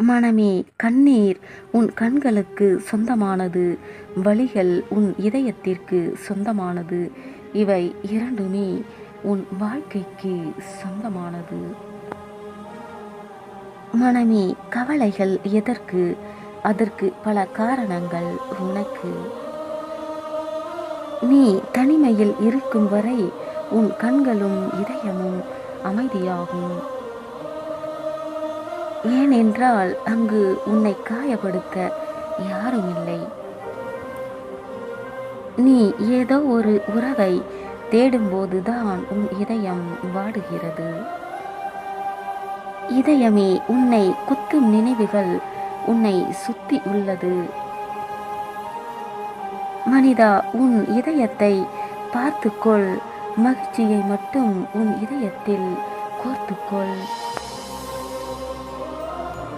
மனமே கண்ணீர் உன் கண்களுக்கு சொந்தமானது. வழிகள் உன் இதயத்திற்கு சொந்தமானது. இவை இரண்டுமே உன் வாழ்க்கைக்கு சொந்தமானது. மனமே கவலைகள் எதற்கு? அதற்கு பல காரணங்கள் உனக்கு. நீ தனிமையில் இருக்கும் வரை உன் கண்களும் இதயமும் அமைதியாகும். ஏனென்றால் அங்கு உன்னை காயப்படுத்த யாரும் இல்லை. நீ ஏதோ ஒரு உறவை தேடும்போதுதான் உன் இதயம் வாடுகிறது. இதயமே உன்னை குத்தும் நினைவுகள் உன்னை சுத்தி உள்ளது. மனிதா உன் இதயத்தை பார்த்துக்கொள். மகிழ்ச்சியை மட்டும் உன் இதயத்தில் கோர்த்துக்கொள்.